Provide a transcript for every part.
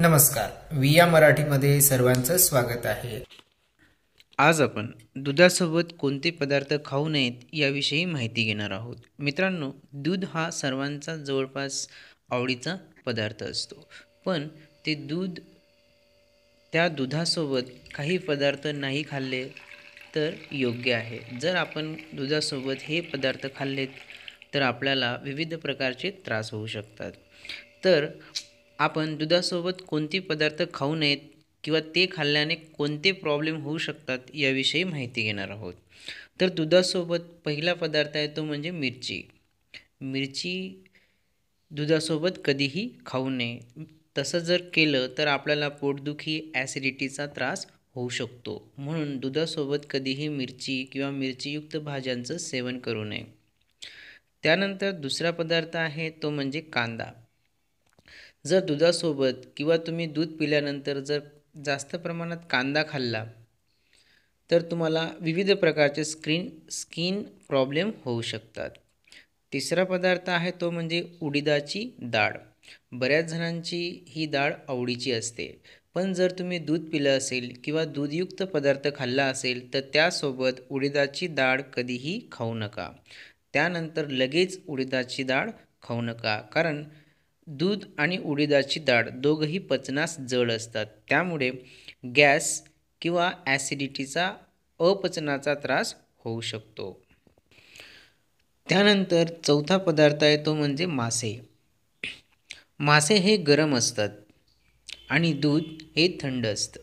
नमस्कार. विया मराठीमध्ये सर्वांचं स्वागत आहे. आज आपण दुधासोबत कोणते पदार्थ खाऊ नयेत याविषयी माहिती घेणार आहोत. मित्रांनो दूध हा सर्वांचा जवळपास आवडीचा पदार्थ असतो. पण ते दूध त्या दुधासोबत काही पदार्थ नाही खाल्ले तर योग्य आहे. जर आपण दुधासोबत हे पदार्थ खाल्लेत तर आपल्याला विविध प्रकारचे त्रास होऊ शकतात. तर आपण दुधासोबत कोणते पदार्थ खाऊ नयेत किंवा ते खाल्ल्याने कोणते प्रॉब्लेम होऊ शकतात याविषयी माहिती घेणार आहोत. तर दुधासोबत पहिला पदार्थ आहे तो म्हणजे मिरची. मिरची दुधासोबत कधीही खाऊ नये. तसं जर केलं तर आपल्याला पोटदुखी ॲसिडिटीचा त्रास होऊ शकतो. म्हणून दुधासोबत कधीही मिरची किंवा मिरचीयुक्त भाज्यांचं सेवन करू नये. त्यानंतर दुसरा पदार्थ आहे तो म्हणजे कांदा. जर दुधासोबत किंवा तुम्ही दूध पिल्यानंतर जर जास्त प्रमाणात कांदा खाल्ला तर तुम्हाला विविध प्रकारचे स्क्रीन स्किन प्रॉब्लेम होऊ शकतात. तिसरा पदार्थ आहे तो म्हणजे उडीदाची डाळ. बऱ्याच जणांची ही डाळ आवडीची असते. पण जर तुम्ही दूध पिलं असेल किंवा दूधयुक्त पदार्थ खाल्ला असेल तर त्यासोबत उडीदाची डाळ कधीही खाऊ नका. त्यानंतर लगेच उडीदाची डाळ खाऊ नका. कारण दूध आणि उडीदाची डाळ दोघंही पचनास जड असतात. त्यामुळे गॅस किंवा ॲसिडिटीचा अपचनाचा त्रास होऊ शकतो. त्यानंतर चौथा पदार्थ आहे तो म्हणजे मासे. मासे हे गरम असतात आणि दूध हे थंड असतं.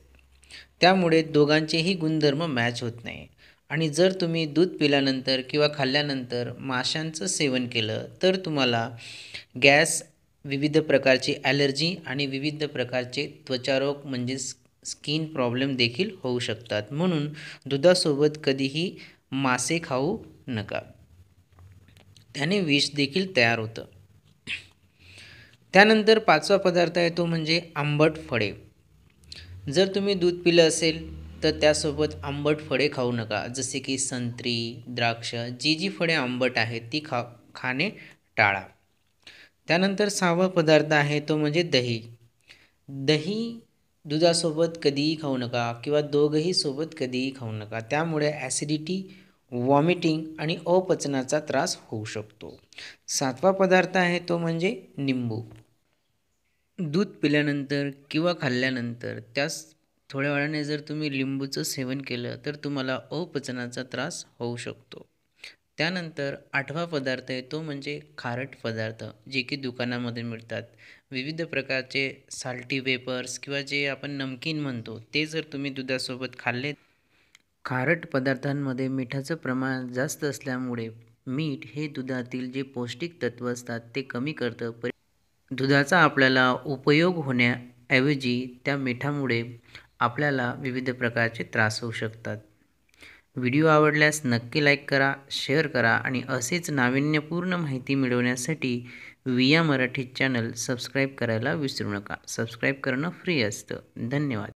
त्यामुळे दोघांचेही गुणधर्म मॅच होत नाही. आणि जर तुम्ही दूध पिल्यानंतर किंवा खाल्ल्यानंतर माशांचं सेवन केलं तर तुम्हाला गॅस विविध प्रकारची ॲलर्जी आणि विविध प्रकारचे त्वचारोग म्हणजेच स्किन प्रॉब्लेम देखील होऊ शकतात. म्हणून दुधासोबत कधीही मासे खाऊ नका. त्याने विष देखील तयार होतं. त्यानंतर पाचवा पदार्थ आहे तो म्हणजे आंबट फळे. जर तुम्ही दूध पिलं असेल तर त्यासोबत आंबट फळे खाऊ नका. जसे की संत्री द्राक्ष जी जी फळे आंबट आहेत ती खा खाणे टाळा. त्यानंतर सहावा पदार्थ आहे तो म्हणजे दही. दही दुधासोबत कधीही खाऊ नका किंवा दोघंही सोबत कधीही खाऊ नका. त्यामुळे ॲसिडिटी वॉमिटिंग आणि अपचनाचा त्रास होऊ शकतो. सातवा पदार्थ आहे तो म्हणजे निंबू. दूध पिल्यानंतर किंवा खाल्ल्यानंतर त्यास थोड्या वेळाने जर तुम्ही लिंबूचं सेवन केलं तर तुम्हाला अपचनाचा त्रास होऊ शकतो. त्यानंतर आठवा पदार्थ आहे तो म्हणजे खारट पदार्थ जे की दुकानामध्ये मिळतात. विविध प्रकारचे साल्टी वेपर्स किंवा जे आपण नमकीन म्हणतो ते जर तुम्ही दुधासोबत खाल्ले खारट पदार्थांमध्ये मिठाचं प्रमाण जास्त असल्यामुळे मीठ हे दुधातील जे पौष्टिक तत्त्व असतात ते कमी करतं. पर दुधाचा आपल्याला उपयोग होण्याऐवजी त्या मिठामुळे आपल्याला विविध प्रकारचे त्रास होऊ शकतात. व्हिडिओ आवडल्यास नक्की लाईक करा शेअर करा आणि असेच नाविन्यपूर्ण माहिती मिळवण्यासाठी विया मराठी चॅनल सबस्क्राईब करायला विसरू नका. सबस्क्राईब करणं फ्री असतं. धन्यवाद.